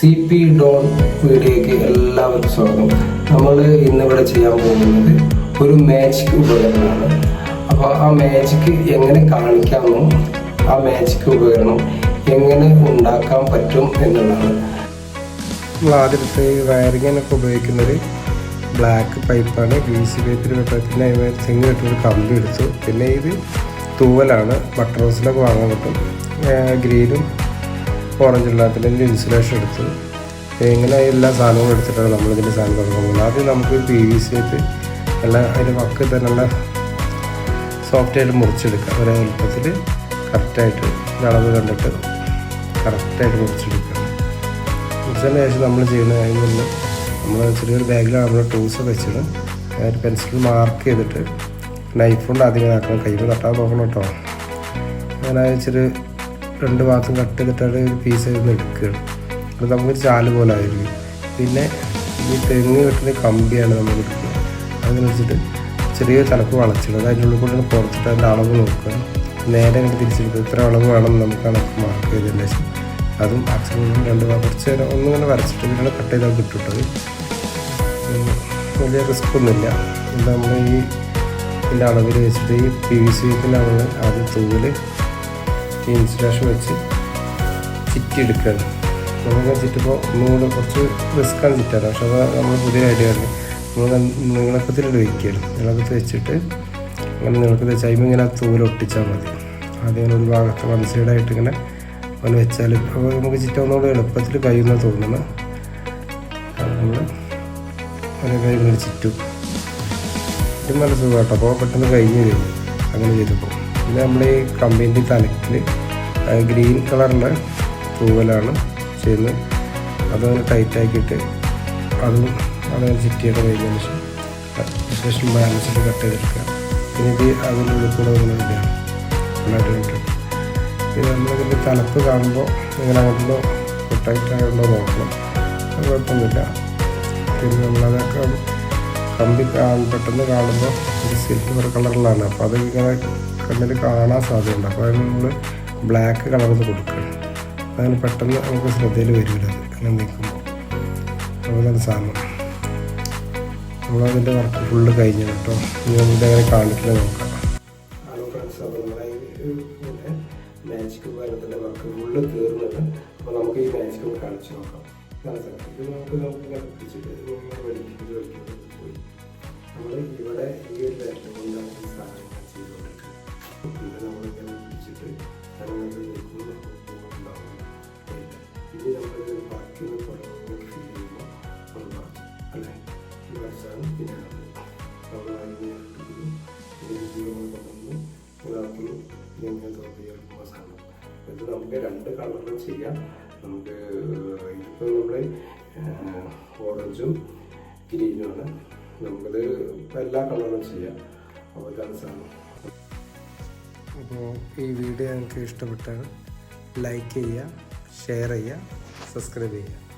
C P Don വീഡിയോയ്ക്ക് എല്ലാവർക്കും സ്വാഗതം. നമ്മൾ ഇന്നിവിടെ ചെയ്യാൻ പോകുന്നത് ഒരു മാജിക് ഉപകരണമാണ്. അപ്പോൾ ആ മാജിക് എങ്ങനെ കാണിക്കാമെന്നും ആ മാജിക് ഉപകരണം എങ്ങനെ ഉണ്ടാക്കാൻ പറ്റും എന്നുള്ളതാണ്. നമ്മൾ ആദ്യത്തെ വയറിങ്ങിനൊക്കെ ഉപയോഗിക്കുന്നത് ബ്ലാക്ക് പൈപ്പാണ് വി സി പൈപ്പിൽ പിന്നെ സിംഗ് കമ്പി എടുത്തു. പിന്നെ ഇത് തൂവലാണ്. ബട്ടർ ഹൗസിലൊക്കെ വാങ്ങാൻ കിട്ടും ഗ്രീനും ഓറഞ്ച് ഇതിന്റെ ഇൻസുലേഷൻ എടുത്ത്. ഇങ്ങനെ എല്ലാ സാധനവും എടുത്തിട്ടാണ് നമ്മളിതിന്റെ സാധനം തുടങ്ങുന്നത്. ആദ്യം നമുക്ക് പി വി സി ആയിട്ട് നല്ല അതിന്റെ വക്ക് തന്നെ നല്ല സോഫ്റ്റായിട്ട് മുറിച്ചെടുക്കുക ഒരേ എളുപ്പത്തിൽ കറക്റ്റായിട്ട് അളവ് കണ്ടിട്ട് കറക്റ്റായിട്ട് മുറിച്ചെടുക്കുക മുറിച്ചതിന് ശേഷം നമ്മൾ ചെയ്യുന്ന അതിൽ നമ്മൾ ചെറിയൊരു ബാഗിലാണ് നമ്മൾ ടൂൾസ് വെച്ചിടും ഒരു പെൻസിൽ മാർക്ക് ചെയ്തിട്ട് നൈഫ് കൊണ്ട് ആദ്യം ആക്കണം കയ്യിൽ തട്ടാൻ നോക്കണം കേട്ടോ. അങ്ങനെ ചെറിയ രണ്ട് ഭാഗത്തും കട്ട് ചെയ്തിട്ടാണ് ഒരു പീസ് എടുക്കുകയാണ് അത് നമുക്കൊരു ചാൽ പോലെ ആയിരിക്കും. പിന്നെ ഈ തെങ്ങ് കെട്ടുന്ന കമ്പിയാണ് നമ്മൾ എടുക്കുന്നത് അതിന് വെച്ചിട്ട് ചെറിയ തലക്ക് വളച്ചിടുന്നത് അതിന്റെ ഉള്ളിൽ കൂടെ പുറത്തിട്ട് അതിന്റെ അളവ് നോക്കുക. നേരെ അങ്ങനെ തിരിച്ചെടുക്കുക. ഇത്ര അളവ് വേണം നമുക്ക് കണക്ക് മാർക്ക് ചെയ്തതിന് ശേഷം. അതും അക്ഷരം രണ്ട് കുറച്ച് നേരം ഒന്നിങ്ങനെ വരച്ചിട്ട് പിന്നെ കട്ട് ചെയ്താൽ കിട്ടുട്ടത് വലിയ റിസ്ക് ഒന്നുമില്ല. നമ്മൾ ഈ ഇതിന്റെ അളവിൽ വെച്ചിട്ട് ഈ പി വി സി അളവ് ആദ്യം തൂവിൽ ഈ ഇൻസുലേഷൻ വെച്ച് ചിറ്റിയെടുക്കുകയാണ്. നമുക്ക് ചിറ്റിപ്പോൾ ഒന്നുകൂടെ കുറച്ച് റിസ്ക്കാണ് ചിറ്റാറ് പക്ഷെ അത് നമ്മൾ പുതിയ ഐഡിയ ആണ്. നമ്മൾ നീളക്കത്തിലിട്ട് വയ്ക്കുകയാണ്. നീളക്കത്തിൽ വെച്ചിട്ട് അങ്ങനെ നീളക്കത്തിൽ വെച്ച് അതിന് ഇങ്ങനെ തൂവിൽ ഒട്ടിച്ചാൽ മതി. ആദ്യം ഒരു ഭാഗത്ത് വൺ സൈഡായിട്ട് ഇങ്ങനെ അങ്ങനെ വെച്ചാൽ അപ്പോൾ നമുക്ക് ചിറ്റ ഒന്നുകൂടെ എളുപ്പത്തിൽ കഴിയുന്ന തോന്നുന്നു. നമ്മൾ ഒരേ കൈ ചുറ്റും. നല്ല സുഖം അപ്പോൾ പെട്ടെന്ന് കഴിഞ്ഞ് വരും. അങ്ങനെ ചെയ്തപ്പോൾ പിന്നെ നമ്മൾ ഈ കമ്പീന്റെ തലക്കിൽ ഗ്രീൻ കളറുള്ള തൂവലാണ് ചെയ്യുന്നത്. അതൊരു ടൈറ്റാക്കിയിട്ട് അതും അതങ്ങനെ ചിറ്റിയൊക്കെ കഴിഞ്ഞതിന് ശേഷം ശേഷം ബാലൻസിട്ട് കട്ട് ചെയ്തെടുക്കുക. പിന്നെ ഇത് അതിന്റെ കൂടെ ഇങ്ങനെ നന്നായിട്ട് പിന്നെ നമ്മളിതിന്റെ തലപ്പ് കാണുമ്പോൾ ഇങ്ങനെ അങ്ങോട്ടോ ടൈറ്റായിട്ടുണ്ടോ നോക്കണം അത് കുഴപ്പമൊന്നുമില്ല. പിന്നെ നമ്മളതൊക്കെ കമ്പി പെട്ടെന്ന് കാണുമ്പോൾ ഒരു സിൽവർ കളറിലാണ് അപ്പോൾ അത് ഇങ്ങനെ കണ്ണിൽ കാണാൻ സാധ്യതയുണ്ട്. അപ്പോൾ അതിന് നമ്മൾ ബ്ലാക്ക് കളറിൽ കൊടുക്കുക. അതിന് പെട്ടെന്ന് നമുക്ക് ശ്രദ്ധയിൽ വരില്ല അത്. അങ്ങനെ നിൽക്കുമ്പോൾ അതുപോലെ സാധനം. നമ്മളതിന്റെ വർക്ക് ഫുള്ള് കഴിഞ്ഞു കേട്ടോ. ഇനി നമുക്ക് അങ്ങനെ കാണിക്കില്ല നോക്കാം. അപ്പോൾ മാജിക് ഉപകരണത്തിന്റെ വർക്ക് ഫുള്ള് തീർന്നിട്ട് അപ്പോൾ നമുക്ക് ഈ മാജിക് കാണിച്ചു നോക്കാം. ഇത് നമുക്ക് നമുക്ക് വലിക്കുന്നത് വലിക്കുന്നത് പോയി. ഓറഞ്ചും ഗ്രീനുമാണ് നമുക്കത് എല്ലാ കളറും ചെയ്യാം അപ്പോൾ ഇതാണ് അപ്പോൾ ഈ വീഡിയോ നിങ്ങൾക്ക് ഇഷ്ടപ്പെട്ടാൽ ലൈക്ക് ചെയ്യുക ഷെയർ ചെയ്യുക സബ്സ്ക്രൈബ് ചെയ്യുക.